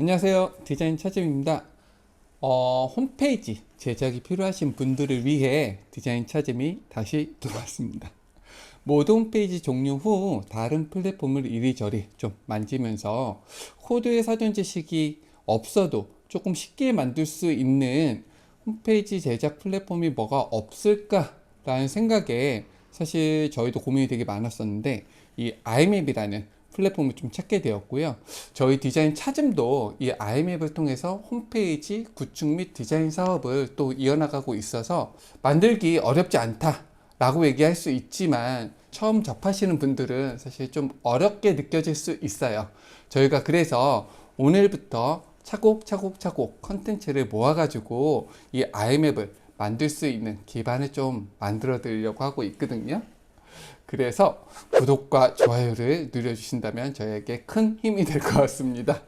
안녕하세요. 디자인 차점입니다. 어, 홈페이지 제작이 필요하신 분들을 위해 디자인 차점이 다시 들어왔습니다. 모든 홈페이지 종료 후 다른 플랫폼을 이리저리 좀 만지면서 코드의 사전 지식이 없어도 조금 쉽게 만들 수 있는 홈페이지 제작 플랫폼이 뭐가 없을까 라는 생각에 사실 저희도 고민이 되게 많았었는데 이 iMap이라는 플랫폼을 좀 찾게 되었고요. 저희 디자인 차즘도 이 iMap을 통해서 홈페이지 구축 및 디자인 사업을 또 이어나가고 있어서 만들기 어렵지 않다 라고 얘기할 수 있지만 처음 접하시는 분들은 사실 좀 어렵게 느껴질 수 있어요. 저희가 그래서 오늘부터 차곡차곡차곡 컨텐츠를 모아가지고 이 iMap을 만들 수 있는 기반을 좀 만들어 드리려고 하고 있거든요. 그래서 구독과 좋아요를 눌러주신다면 저에게 큰 힘이 될 것 같습니다.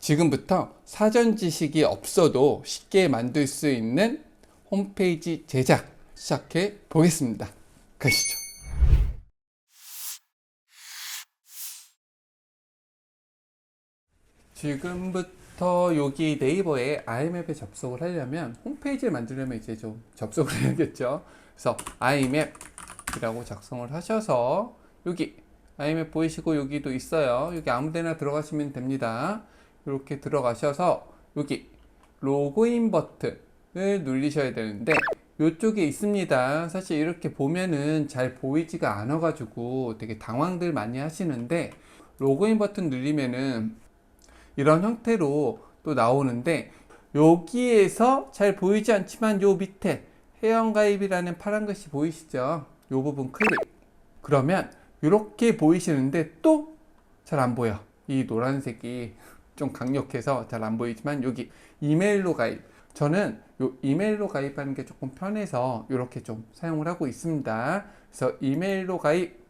지금부터 사전 지식이 없어도 쉽게 만들 수 있는 홈페이지 제작 시작해 보겠습니다. 가시죠. 지금부터 여기 네이버에 iMap에 접속을 하려면 홈페이지를 만들려면 이제 좀 접속을 해야겠죠. 그래서 iMap 이라고 작성을 하셔서 여기 iMap 보이시고 여기도 있어요. 여기 아무 데나 들어가시면 됩니다. 이렇게 들어가셔서 여기 로그인 버튼을 누르셔야 되는데 이쪽에 있습니다. 사실 이렇게 보면은 잘 보이지가 않아 가지고 되게 당황들 많이 하시는데 로그인 버튼 누르면은 이런 형태로 또 나오는데 여기에서 잘 보이지 않지만 요 밑에 회원가입이라는 파란 글씨 보이시죠? 요 부분 클릭. 그러면 이렇게 보이시는데 또 잘 안 보여. 이 노란색이 좀 강력해서 잘 안 보이지만 여기 이메일로 가입. 저는 요 이메일로 가입하는 게 조금 편해서 이렇게 좀 사용을 하고 있습니다. 그래서 이메일로 가입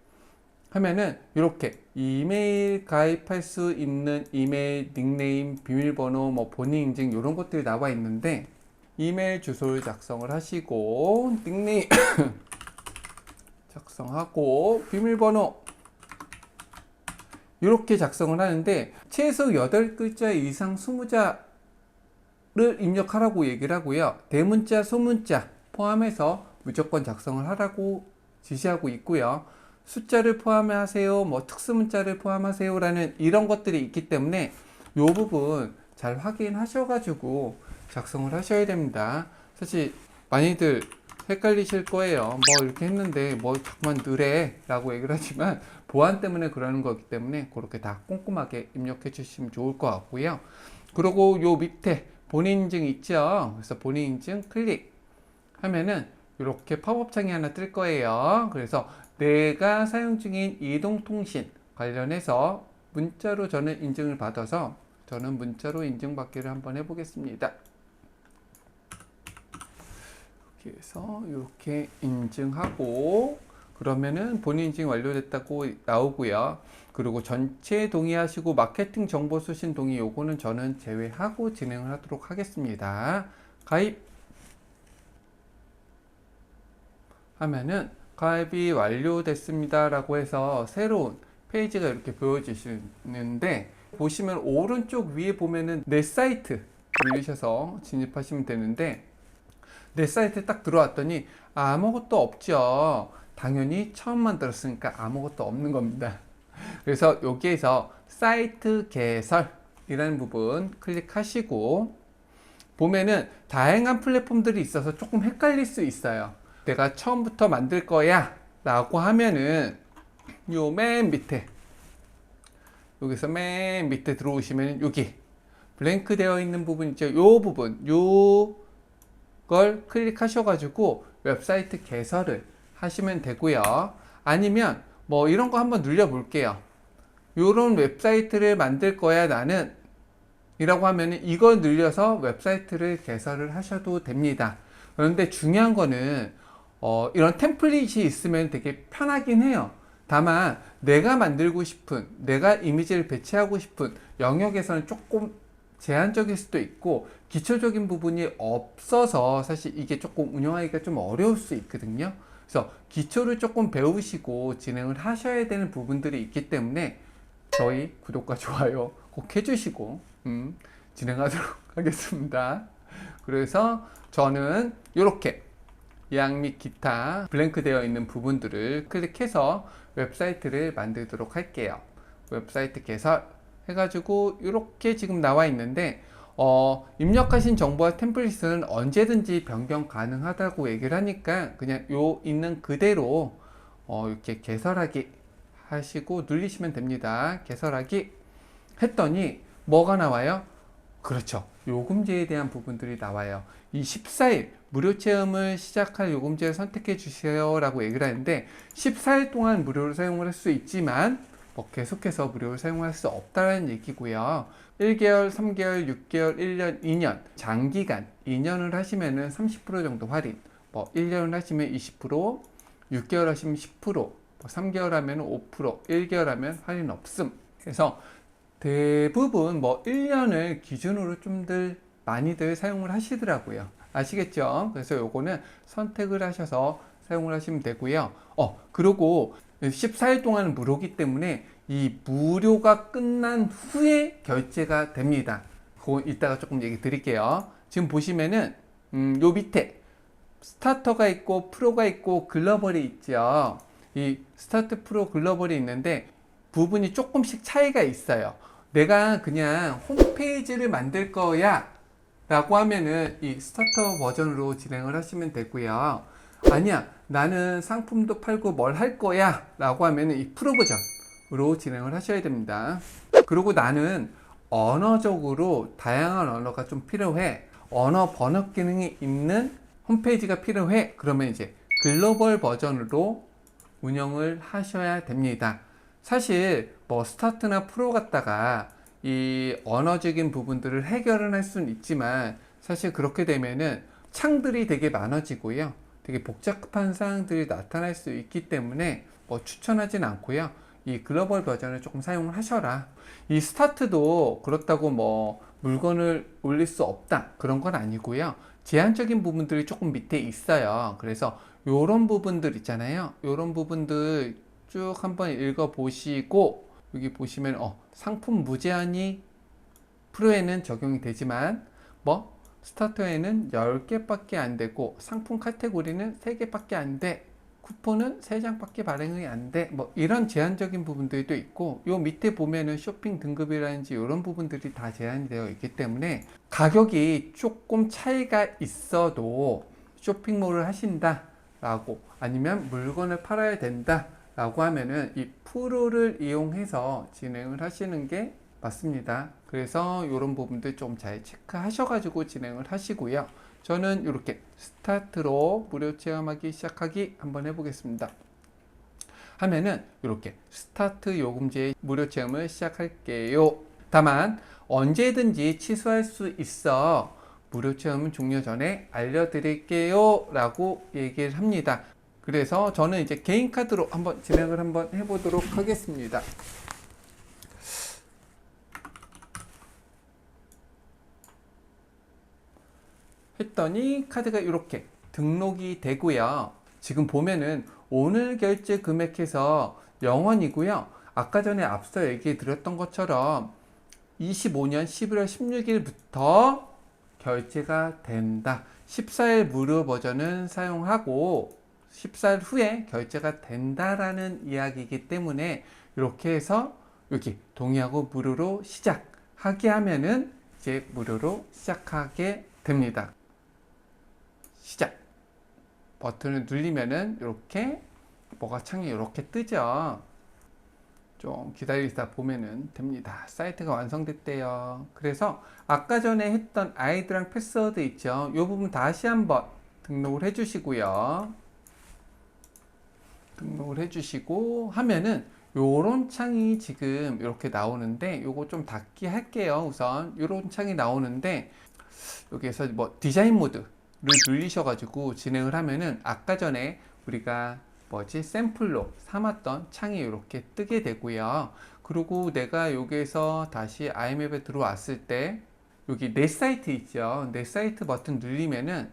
하면은 이렇게 이메일 가입할 수 있는 이메일 닉네임 비밀번호 뭐 본인 인증 이런 것들이 나와 있는데 이메일 주소를 작성을 하시고 닉네임 작성하고 비밀번호 이렇게 작성을 하는데 최소 8글자 이상 20자를 입력하라고 얘기를 하고요. 대문자 소문자 포함해서 무조건 작성을 하라고 지시하고 있고요. 숫자를 포함하세요, 뭐 특수문자를 포함하세요 라는 이런 것들이 있기 때문에 이 부분 잘 확인하셔가지고 작성을 하셔야 됩니다. 사실 많이들 헷갈리실 거예요. 뭐 이렇게 했는데 뭐 자꾸만 느래 라고 얘기를 하지만 보안 때문에 그러는 거기 때문에 그렇게 다 꼼꼼하게 입력해 주시면 좋을 것 같고요. 그리고 요 밑에 본인 인증 있죠? 그래서 본인 인증 클릭 하면은 이렇게 팝업 창이 하나 뜰 거예요. 그래서 내가 사용 중인 이동통신 관련해서 문자로 저는 인증을 받아서 저는 문자로 인증받기를 한번 해보겠습니다. 해서 이렇게 인증하고 그러면은 본인 인증 완료됐다고 나오고요. 그리고 전체 동의하시고 마케팅 정보 수신 동의 요거는 저는 제외하고 진행을 하도록 하겠습니다. 가입 하면은 가입이 완료됐습니다 라고 해서 새로운 페이지가 이렇게 보여주시는데 보시면 오른쪽 위에 보면은 내 사이트 누르셔서 진입하시면 되는데 내 사이트에 딱 들어왔더니 아무것도 없죠. 당연히 처음 만들었으니까 아무것도 없는 겁니다. 그래서 여기에서 사이트 개설이라는 부분 클릭하시고 보면은 다양한 플랫폼들이 있어서 조금 헷갈릴 수 있어요. 내가 처음부터 만들 거야 라고 하면은 요 맨 밑에 여기서 맨 밑에 들어오시면 여기 블랭크 되어 있는 부분 있죠. 요 부분 요 걸 클릭하셔 가지고 웹사이트 개설을 하시면 되고요. 아니면 뭐 이런 거 한번 눌려 볼게요. 요런 웹사이트를 만들 거야 나는. 이라고 하면은 이걸 눌려서 웹사이트를 개설을 하셔도 됩니다. 그런데 중요한 거는 어, 이런 템플릿이 있으면 되게 편하긴 해요. 다만 내가 만들고 싶은 내가 이미지를 배치하고 싶은 영역에서는 조금 제한적일 수도 있고 기초적인 부분이 없어서 사실 이게 조금 운영하기가 좀 어려울 수 있거든요. 그래서 기초를 조금 배우시고 진행을 하셔야 되는 부분들이 있기 때문에 저희 구독과 좋아요 꼭 해주시고 음, 진행하도록 하겠습니다. 그래서 저는 이렇게 예약 및 기타 블랭크 되어 있는 부분들을 클릭해서 웹사이트를 만들도록 할게요. 웹사이트 개설 해가지고 이렇게 지금 나와 있는데 어, 입력하신 정보와 템플릿은 언제든지 변경 가능하다고 얘기를 하니까 그냥 요 있는 그대로 어, 이렇게 개설하기 하시고 누르시면 됩니다. 개설하기 했더니 뭐가 나와요? 그렇죠. 요금제에 대한 부분들이 나와요. 이 14일 무료 체험을 시작할 요금제를 선택해 주세요 라고 얘기를 하는데 14일 동안 무료로 사용을 할 수 있지만 뭐 계속해서 무료로 사용할 수 없다는 얘기고요. 1개월, 3개월, 6개월, 1년, 2년 장기간 2년을 하시면은 30% 정도 할인 뭐 1년을 하시면 20% 6개월 하시면 10%, 뭐 3개월 하면 5%, 1개월 하면 할인 없음. 그래서 대부분 뭐 1년을 기준으로 좀들 많이들 사용을 하시더라고요. 아시겠죠? 그래서 요거는 선택을 하셔서 사용을 하시면 되고요. 어, 그리고 14일 동안 무료기 때문에 이 무료가 끝난 후에 결제가 됩니다. 그거 이따가 조금 얘기 드릴게요. 지금 보시면은 음, 요 밑에 스타터가 있고 프로가 있고 글로벌이 있죠. 이 스타트 프로 글로벌이 있는데 부분이 조금씩 차이가 있어요. 내가 그냥 홈페이지를 만들 거야 라고 하면은 이 스타터 버전으로 진행을 하시면 되고요. 아니야, 나는 상품도 팔고 뭘 할 거야 라고 하면은 이 프로 버전으로 진행을 하셔야 됩니다. 그리고 나는 언어적으로 다양한 언어가 좀 필요해. 언어 번역 기능이 있는 홈페이지가 필요해. 그러면 이제 글로벌 버전으로 운영을 하셔야 됩니다. 사실 뭐 스타트나 프로 갔다가 이 언어적인 부분들을 해결은 할 수는 있지만 사실 그렇게 되면은 창들이 되게 많아지고요. 되게 복잡한 사항들이 나타날 수 있기 때문에 뭐 추천하진 않고요. 이 글로벌 버전을 조금 사용을 하셔라. 이 스타트도 그렇다고 뭐 물건을 올릴 수 없다. 그런 건 아니고요. 제한적인 부분들이 조금 밑에 있어요. 그래서 요런 부분들 있잖아요. 요런 부분들 쭉 한번 읽어 보시고 여기 보시면 어, 상품 무제한이 프로에는 적용이 되지만 뭐 스타터에는 10개밖에 안 되고 상품 카테고리는 3개밖에 안 돼. 쿠폰은 3장밖에 발행이 안 돼. 뭐 이런 제한적인 부분들도 있고 요 밑에 보면은 쇼핑 등급이라든지 이런 부분들이 다 제한이 되어 있기 때문에 가격이 조금 차이가 있어도 쇼핑몰을 하신다 라고 아니면 물건을 팔아야 된다 라고 하면은 이 프로를 이용해서 진행을 하시는 게 맞습니다. 그래서 이런 부분들 좀 잘 체크하셔가지고 진행을 하시고요. 저는 이렇게 스타트로 무료 체험하기 시작하기 한번 해보겠습니다. 하면은 이렇게 스타트 요금제 무료 체험을 시작할게요. 다만 언제든지 취소할 수 있어 무료 체험 종료 전에 알려드릴게요 라고 얘기를 합니다. 그래서 저는 이제 개인 카드로 한번 진행을 한번 해보도록 하겠습니다. 했더니 카드가 이렇게 등록이 되고요. 지금 보면은 오늘 결제 금액해서 0원이고요. 아까 전에 앞서 얘기 드렸던 것처럼 25년 11월 16일부터 결제가 된다. 14일 무료 버전은 사용하고 14일 후에 결제가 된다라는 이야기이기 때문에 이렇게 해서 여기 동의하고 무료로 시작하게 하면은 이제 무료로 시작하게 됩니다. 시작 버튼을 누르면은 이렇게 뭐가 창이 이렇게 뜨죠. 좀 기다리다 보면은 됩니다. 사이트가 완성됐대요. 그래서 아까 전에 했던 아이디랑 패스워드 있죠. 이 부분 다시 한번 등록을 해 주시고요. 등록을 해 주시고 하면은 요런 창이 지금 이렇게 나오는데 요거 좀 닫기 할게요. 우선 요런 창이 나오는데 여기에서 뭐 디자인 모드를 눌리셔가지고 진행을 하면은 아까 전에 우리가 뭐지 샘플로 삼았던 창이 이렇게 뜨게 되고요. 그리고 내가 여기에서 다시 아이맵에 들어왔을 때 여기 내 사이트 있죠. 내 사이트 버튼 누르면은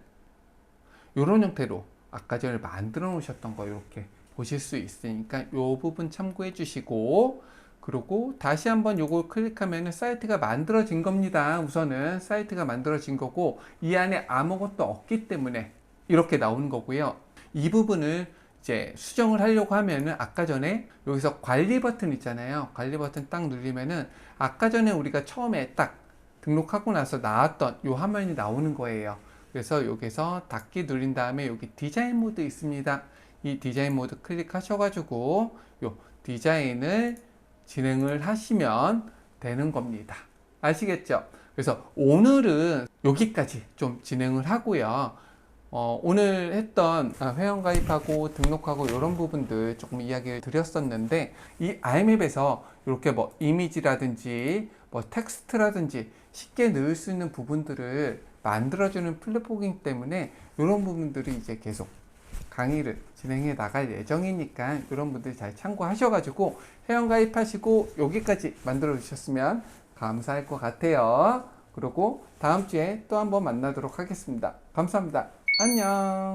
이런 형태로 아까 전에 만들어 놓으셨던 거 이렇게 보실 수 있으니까 이 부분 참고해 주시고 그리고 다시 한번 요걸 클릭하면은 사이트가 만들어진 겁니다. 우선은 사이트가 만들어진 거고 이 안에 아무것도 없기 때문에 이렇게 나오는 거고요. 이 부분을 이제 수정을 하려고 하면은 아까 전에 여기서 관리 버튼 있잖아요. 관리 버튼 딱 누르면은 아까 전에 우리가 처음에 딱 등록하고 나서 나왔던 요 화면이 나오는 거예요. 그래서 여기서 닫기 누린 다음에 여기 디자인 모드 있습니다. 이 디자인 모드 클릭하셔가지고 요 디자인을 진행을 하시면 되는 겁니다. 아시겠죠? 그래서 오늘은 여기까지 좀 진행을 하고요. 어, 오늘 했던 아, 회원 가입하고 등록하고 이런 부분들 조금 이야기를 드렸었는데 이 IMAP에서 이렇게 뭐 이미지라든지 뭐 텍스트라든지 쉽게 넣을 수 있는 부분들을 만들어주는 플랫폼이기 때문에 이런 부분들이 이제 계속 강의를 진행해 나갈 예정이니까 이런 분들 잘 참고하셔가지고 회원가입하시고 여기까지 만들어 주셨으면 감사할 것 같아요. 그리고 다음 주에 또 한번 만나도록 하겠습니다. 감사합니다. 안녕.